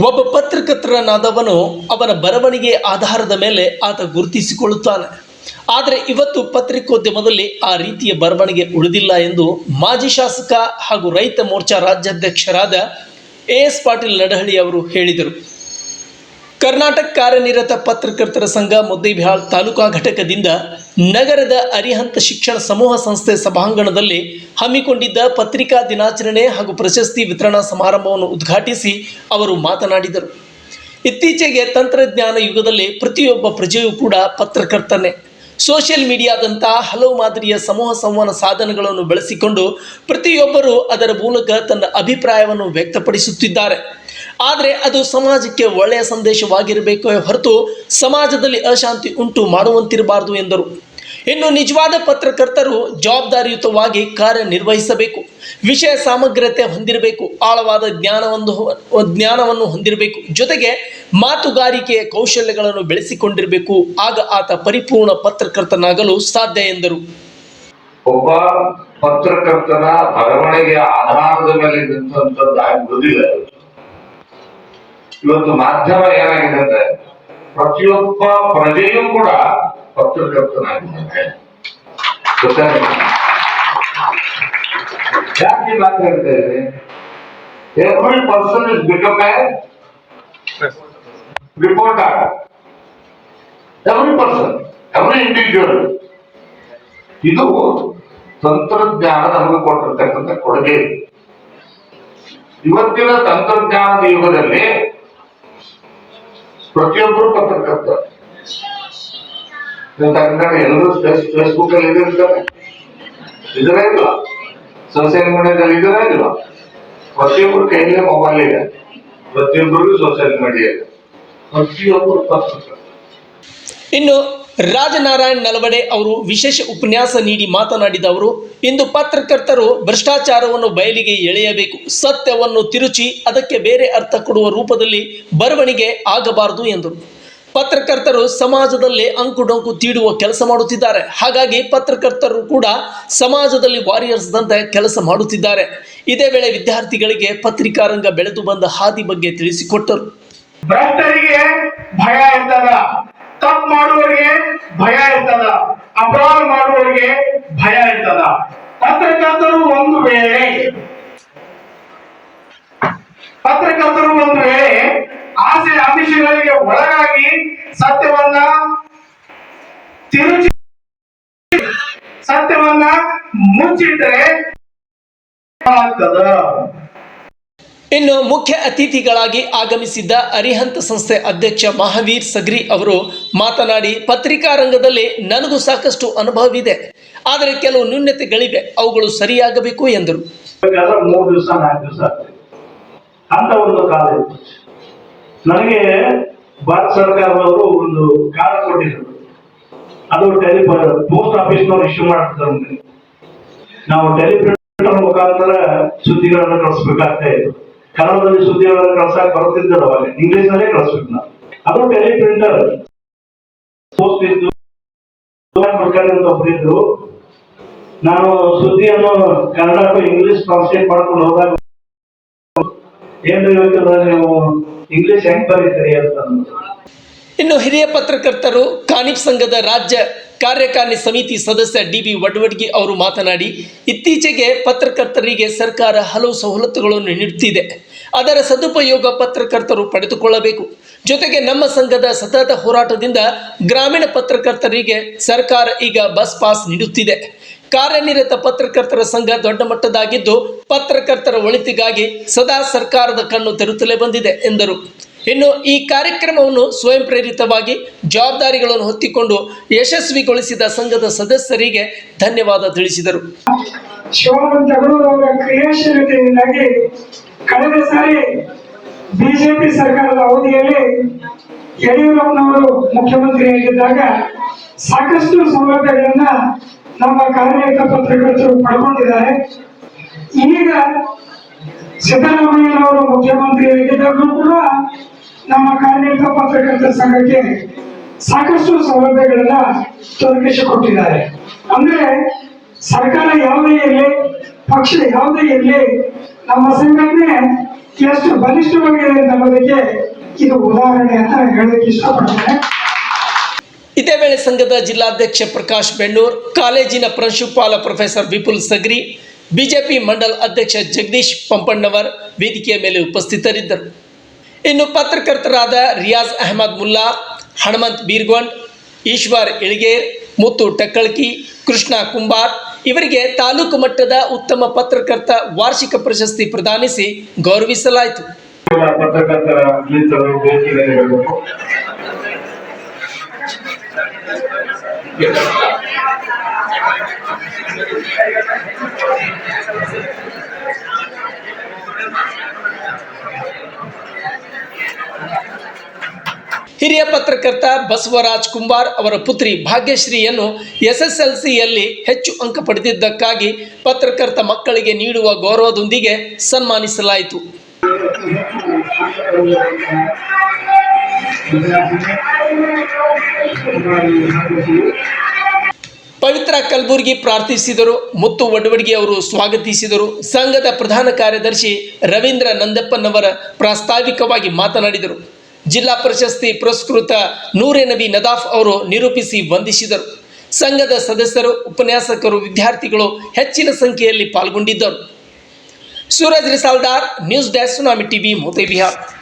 ಒಬ್ಬ ಪತ್ರಕರ್ತರನಾದವನು ಅವನ ಬರವಣಿಗೆ ಆಧಾರದ ಮೇಲೆ ಆತ ಗುರುತಿಸಿಕೊಳ್ಳುತ್ತಾನೆ. ಆದರೆ ಇವತ್ತು ಪತ್ರಿಕೋದ್ಯಮದಲ್ಲಿ ಆ ರೀತಿಯ ಬರವಣಿಗೆ ಉಳಿದಿಲ್ಲ ಎಂದು ಮಾಜಿ ಶಾಸಕ ಹಾಗೂ ರೈತ ಮೋರ್ಚಾ ರಾಜ್ಯಾಧ್ಯಕ್ಷರಾದ ಎ ಎಸ್ ಪಾಟೀಲ್ ನಡಹಳ್ಳಿ ಅವರು ಹೇಳಿದರು. ಕರ್ನಾಟಕ ಕಾರ್ಯನಿರತ ಪತ್ರಕರ್ತರ ಸಂಘ ಮುದ್ದೇಬಿಹಾಳ್ ತಾಲೂಕಾ ಘಟಕದಿಂದ ನಗರದ ಅರಿಹಂತ ಶಿಕ್ಷಣ ಸಮೂಹ ಸಂಸ್ಥೆ ಸಭಾಂಗಣದಲ್ಲಿ ಹಮ್ಮಿಕೊಂಡಿದ್ದ ಪತ್ರಿಕಾ ದಿನಾಚರಣೆ ಹಾಗೂ ಪ್ರಶಸ್ತಿ ವಿತರಣಾ ಸಮಾರಂಭವನ್ನು ಉದ್ಘಾಟಿಸಿ ಅವರು ಮಾತನಾಡಿದರು. ಇತ್ತೀಚೆಗೆ ತಂತ್ರಜ್ಞಾನ ಯುಗದಲ್ಲಿ ಪ್ರತಿಯೊಬ್ಬ ಪ್ರಜೆಯೂ ಕೂಡ ಪತ್ರಕರ್ತನೆ. ಸೋಷಿಯಲ್ ಮೀಡಿಯಾದಂತಹ ಹಲವು ಮಾದರಿಯ ಸಮೂಹ ಸಂವಹನ ಸಾಧನಗಳನ್ನು ಬಳಸಿಕೊಂಡು ಪ್ರತಿಯೊಬ್ಬರೂ ಅದರ ಮೂಲಕ ತನ್ನ ಅಭಿಪ್ರಾಯವನ್ನು ವ್ಯಕ್ತಪಡಿಸುತ್ತಿದ್ದಾರೆ. ಆದರೆ ಅದು ಸಮಾಜಕ್ಕೆ ಒಳ್ಳೆಯ ಸಂದೇಶವಾಗಿರಬೇಕು ಹೊರತು ಸಮಾಜದಲ್ಲಿ ಅಶಾಂತಿ ಉಂಟು ಮಾಡುವಂತಿರಬಾರದು ಎಂದರು. ಇನ್ನು ನಿಜವಾದ ಪತ್ರಕರ್ತರು ಜವಾಬ್ದಾರಿಯುತವಾಗಿ ಕಾರ್ಯನಿರ್ವಹಿಸಬೇಕು. ವಿಷಯ ಸಾಮಗ್ರತೆ ಹೊಂದಿರಬೇಕು. ಆಳವಾದ ಜ್ಞಾನವನ್ನು ಜ್ಞಾನವನ್ನು ಹೊಂದಿರಬೇಕು. ಜೊತೆಗೆ ಮಾತುಗಾರಿಕೆಯ ಕೌಶಲ್ಯಗಳನ್ನು ಬೆಳೆಸಿಕೊಂಡಿರಬೇಕು. ಆಗ ಆತ ಪರಿಪೂರ್ಣ ಪತ್ರಕರ್ತನಾಗಲು ಸಾಧ್ಯ ಎಂದರು. ಒಬ್ಬ ಪತ್ರಕರ್ತನ ಬರವಣಿಗೆಯ ಆಧಾರದ ಮೇಲೆ ಇವತ್ತು ಮಾಧ್ಯಮ ಏನಾಗಿದೆ ಅಂದ್ರೆ, ಪ್ರತಿಯೊಬ್ಬ ಪ್ರಜೆಯೂ ಕೂಡ ಪತ್ರಕರ್ತನಾಗಿದ್ದಾರೆ? ಯಾಕೆ ಮಾತಾಡ್ತಾ ಇದ್ದೀನಿ every person is become a reporter every person every individual ಇದು ತಂತ್ರಜ್ಞಾನ ನಮಗೆ ಕೊಟ್ಟಿರ್ತಕ್ಕಂಥ ಕೊಡುಗೆ. ಇವತ್ತಿನ ತಂತ್ರಜ್ಞಾನದ ಯುಗದಲ್ಲಿ ಪ್ರತಿಯೊಬ್ಬರು ಪತ್ರಕರ್ತ. ಎಲ್ಲರೂ ಫೇಸ್ಬುಕ್ ಅಲ್ಲಿ ಇದಿರ್ತಾರೆ ಇದರೇ ಇಲ್ಲ. ಸೋಷಿಯಲ್ ಮೀಡಿಯಾದಲ್ಲಿ ಇದರೇ ಇಲ್ಲ. ಪ್ರತಿಯೊಬ್ಬರು ಕೈಯಲ್ಲಿ ಮೊಬೈಲ್ ಇದೆ. ಪ್ರತಿಯೊಬ್ಬರಿಗೂ ಸೋಷಿಯಲ್ ಮೀಡಿಯಾ ಇದೆ. ಪ್ರತಿಯೊಬ್ಬರು ಪತ್ರಕರ್ತ. ಇನ್ನು ರಾಜನಾರಾಯಣ್ ನಲವಡೆ ಅವರು ವಿಶೇಷ ಉಪನ್ಯಾಸ ನೀಡಿ ಮಾತನಾಡಿದ ಅವರು, ಇಂದು ಪತ್ರಕರ್ತರು ಭ್ರಷ್ಟಾಚಾರವನ್ನು ಬಯಲಿಗೆ ಎಳೆಯಬೇಕು, ಸತ್ಯವನ್ನು ತಿರುಚಿ ಅದಕ್ಕೆ ಬೇರೆ ಅರ್ಥ ಕೊಡುವ ರೂಪದಲ್ಲಿ ಬರವಣಿಗೆ ಆಗಬಾರದು ಎಂದರು. ಪತ್ರಕರ್ತರು ಸಮಾಜದಲ್ಲಿ ಅಂಕುಡೊಂಕು ತೀಡುವ ಕೆಲಸ ಮಾಡುತ್ತಿದ್ದಾರೆ. ಹಾಗಾಗಿ ಪತ್ರಕರ್ತರು ಕೂಡ ಸಮಾಜದಲ್ಲಿ ವಾರಿಯರ್ಸ್ದಂತೆ ಕೆಲಸ ಮಾಡುತ್ತಿದ್ದಾರೆ. ಇದೇ ವೇಳೆ ವಿದ್ಯಾರ್ಥಿಗಳಿಗೆ ಪತ್ರಿಕಾರಂಗ ಬೆಳೆದು ಬಂದ ಹಾದಿ ಬಗ್ಗೆ ತಿಳಿಸಿಕೊಟ್ಟರು. ಭ್ರಷ್ಟರಿಗೆ ಭಯ ತಪ್ಪು ಮಾಡುವವರಿಗೆ ಭಯ ಇರ್ತದ. ಅಪರಾಧ ಮಾಡುವವರಿಗೆ ಭಯ ಇರ್ತದ. ಪತ್ರಕರ್ತರು ಒಂದು ವೇಳೆ, ಪತ್ರಕರ್ತರು ಒಂದು ವೇಳೆ ಆಸೆ ಆಮಿಷಗಳಿಗೆ ಒಳಗಾಗಿ ಸತ್ಯವನ್ನ ತಿರುಚಿ, ಸತ್ಯವನ್ನ ಮುಚ್ಚಿಟ್ಟರೆ ಆಗ್ತದ ಇನ್ನು ಮುಖ್ಯ ಅತಿಥಿಗಳಾಗಿ ಆಗಮಿಸಿದ್ದ ಅರಿಹಂತ ಸಂಸ್ಥೆ ಅಧ್ಯಕ್ಷ ಮಹಾವೀರ್ ಸಗ್ರಿ ಅವರು ಮಾತನಾಡಿ, ಪತ್ರಿಕಾ ರಂಗದಲ್ಲಿ ನನಗೂ ಸಾಕಷ್ಟು ಅನುಭವವಿದೆ. ಆದರೆ ಕೆಲವು ನ್ಯೂನ್ಯತೆಗಳಿವೆ ಅವುಗಳು ಸರಿಯಾಗಬೇಕು ಎಂದರು. ನನಗೆ ಭಾರತ ಸರ್ಕಾರದವರು ಒಂದು ಕಾರ್ಡ್ ಕೊಟ್ಟಿದ್ರು. ಅದು ಟೆಲಿಫೋನ್ ಪೋಸ್ಟ್ ಆಫೀಸ್ನವ್ರು ಇಶ್ಯೂ ಮಾಡ್ತಾರೆ ನಾವು ಟೆಲಿಪ್ರಿಂಟರ್ ಮುಖಾಂತರ ಸುದ್ದಿಗಳನ್ನು ಕಳಿಸ್ಬೇಕಾಗ್ತಾ ಇತ್ತು. ಕನ್ನಡದಲ್ಲಿ ಸುದ್ದಿಗಳನ್ನು ಕಳ್ಸಕ್ ಬರುತ್ತಿದ್ದರು ಅವಾಗ ಇಂಗ್ಲಿಷ್ ನಲ್ಲೇ ಕಳಿಸ್ಬೇಕು ಅದು ಟೆಲಿ ಪ್ರಿಂಟರ್ ಅಂತ ಒಬ್ಬರಿದ್ರು ನಾನು ಸುದ್ದಿಯನ್ನು ಕನ್ನಡಕ್ಕೆ ಇಂಗ್ಲಿಷ್ ಟ್ರಾನ್ಸ್ಲೇಟ್ ಮಾಡ್ಕೊಂಡು ಹೋದಾಗ, ಏನ್ ನೀವು ಇಂಗ್ಲಿಷ್ ಹೆಂಗ್ ಬರೀತೀರಿ ಅಂತ. ಇನ್ನು ಹಿರಿಯ ಪತ್ರಕರ್ತರು ಕಾನಿಪ್ ಸಂಘದ ರಾಜ್ಯ ಕಾರ್ಯಕಾರಿಣಿ ಸಮಿತಿ ಸದಸ್ಯ ಡಿ ಬಿ ವಡ್ವಡ್ಗಿ ಅವರು ಮಾತನಾಡಿ, ಇತ್ತೀಚೆಗೆ ಪತ್ರಕರ್ತರಿಗೆ ಸರ್ಕಾರ ಹಲವು ಸವಲತ್ತುಗಳನ್ನು ನೀಡುತ್ತಿದೆ. ಅದರ ಸದುಪಯೋಗ ಪತ್ರಕರ್ತರು ಪಡೆದುಕೊಳ್ಳಬೇಕು. ಜೊತೆಗೆ ನಮ್ಮ ಸಂಘದ ಸತತ ಹೋರಾಟದಿಂದ ಗ್ರಾಮೀಣ ಪತ್ರಕರ್ತರಿಗೆ ಸರ್ಕಾರ ಈಗ ಬಸ್ ಪಾಸ್ ನೀಡುತ್ತಿದೆ. ಕಾರ್ಯನಿರತ ಪತ್ರಕರ್ತರ ಸಂಘ ದೊಡ್ಡ ಮಟ್ಟದಾಗಿದ್ದು ಪತ್ರಕರ್ತರ ಒಳಿತಿಗಾಗಿ ಸದಾ ಸರ್ಕಾರದ ಕಣ್ಣು ತೆರುತ್ತಲೇ ಬಂದಿದೆ ಎಂದರು. ಇನ್ನು ಈ ಕಾರ್ಯಕ್ರಮವನ್ನು ಸ್ವಯಂ ಪ್ರೇರಿತವಾಗಿ ಜವಾಬ್ದಾರಿಗಳನ್ನು ಹೊತ್ತಿಕೊಂಡು ಯಶಸ್ವಿಗೊಳಿಸಿದ ಸಂಘದ ಸದಸ್ಯರಿಗೆ ಧನ್ಯವಾದ ತಿಳಿಸಿದರು. ಕ್ರಿಯಾಶೀಲತೆಯಿಂದಾಗಿ ಕಳೆದ ಸಾರಿ ಬಿಜೆಪಿ ಸರ್ಕಾರದ ಅವಧಿಯಲ್ಲಿ ಯಡಿಯೂರಪ್ಪನವರು ಮುಖ್ಯಮಂತ್ರಿಯಾಗಿದ್ದಾಗ ಸಾಕಷ್ಟು ಸೌಲಭ್ಯಗಳನ್ನ ನಮ್ಮ ಕಾರ್ಯಕರ್ತ ಪತ್ರಕರ್ತರು ಪಡ್ಕೊಂಡಿದ್ದಾರೆ. ಈಗ ಸಿದ್ದರಾಮಯ್ಯನವರು ಮುಖ್ಯಮಂತ್ರಿಯಾಗಿದ್ದಾಗಲೂ ಕೂಡ ನಮ್ಮ ಕಾರ್ಯನಿರತ ಪತ್ರಕರ್ತರ ಸಂಘಕ್ಕೆ ಸಾಕಷ್ಟು ಸೌಲಭ್ಯಗಳನ್ನ ಒದಗಿಸಿಕೊಟ್ಟಿದ್ದಾರೆ ಅಂದ್ರೆ ಸರ್ಕಾರ ಯಾವುದೇ ಇರಲಿ, ಪಕ್ಷ ಯಾವುದೇ ಇರಲಿ, ನಮ್ಮ ಸಂಘಟನೆ ಎಷ್ಟು ಬಲಿಷ್ಠವಾಗಿದೆ ಅನ್ನೋದಕ್ಕೆ ಇದು ಉದಾಹರಣೆ ಅಂತ ಹೇಳಕ್ಕೆ ಇಷ್ಟಪಡ್ತೇನೆ. ಇದೇ ವೇಳೆ ಸಂಘದ ಜಿಲ್ಲಾಧ್ಯಕ್ಷ ಪ್ರಕಾಶ್ ಬೆಣ್ಣೂರ್, ಕಾಲೇಜಿನ ಪ್ರಾಂಶುಪಾಲ ಪ್ರೊಫೆಸರ್ ವಿಪುಲ್ ಸಗ್ರಿ, ಬಿಜೆಪಿ ಮಂಡಲ್ ಅಧ್ಯಕ್ಷ ಜಗದೀಶ್ ಪಂಪಣ್ಣವರ್ ವೇದಿಕೆಯ ಮೇಲೆ ಉಪಸ್ಥಿತರಿದ್ದರು. ಇನ್ನು ಪತ್ರಕರ್ತರಾದ ರಿಯಾಜ್ ಅಹಮದ್ ಮುಲ್ಲಾ ಹನುಮಂತ್ ಬೀರ್ಗೊಂಡ್, ಈಶ್ವರ್ ಇಳಿಗೇರ್, ಮುತ್ತು ಟಕ್ಕಳ್ಕಿ, ಕೃಷ್ಣ ಕುಂಬಾರ್ ಇವರಿಗೆ ತಾಲೂಕು ಮಟ್ಟದ ಉತ್ತಮ ಪತ್ರಕರ್ತ ವಾರ್ಷಿಕ ಪ್ರಶಸ್ತಿ ಪ್ರದಾನಿಸಿ ಗೌರವಿಸಲಾಯಿತು. ಹಿರಿಯ ಪತ್ರಕರ್ತ ಬಸವರಾಜ್ ಕುಂಬಾರ್ ಅವರ ಪುತ್ರಿ ಭಾಗ್ಯಶ್ರೀಯನ್ನು ಎಸ್ ಎಸ್ ಎಲ್ ಸಿಯಲ್ಲಿ ಹೆಚ್ಚು ಅಂಕ ಪಡೆದಿದ್ದಕ್ಕಾಗಿ ಪತ್ರಕರ್ತ ಮಕ್ಕಳಿಗೆ ನೀಡುವ ಗೌರವದೊಂದಿಗೆ ಸನ್ಮಾನಿಸಲಾಯಿತು. ಪವಿತ್ರ ಕಲಬುರ್ಗಿ ಪ್ರಾರ್ಥಿಸಿದರು. ಮುತ್ತು ವಡವಡಿಗೆ ಅವರು ಸ್ವಾಗತಿಸಿದರು. ಸಂಘದ ಪ್ರಧಾನ ಕಾರ್ಯದರ್ಶಿ ರವೀಂದ್ರ ನಂದಪ್ಪನವರ ಪ್ರಾಸ್ತಾವಿಕವಾಗಿ ಮಾತನಾಡಿದರು. ಜಿಲ್ಲಾ ಪ್ರಶಸ್ತಿ ಪುರಸ್ಕೃತ ನೂರೆ ನಬಿ ನದಾಫ್ ಅವರು ನಿರೂಪಿಸಿ ವಂದಿಸಿದರು. ಸಂಘದ ಸದಸ್ಯರು, ಉಪನ್ಯಾಸಕರು, ವಿದ್ಯಾರ್ಥಿಗಳು ಹೆಚ್ಚಿನ ಸಂಖ್ಯೆಯಲ್ಲಿ ಪಾಲ್ಗೊಂಡಿದ್ದರು. Suraj Risaldar news dash tsunami TV ಮೋತೆ Bihar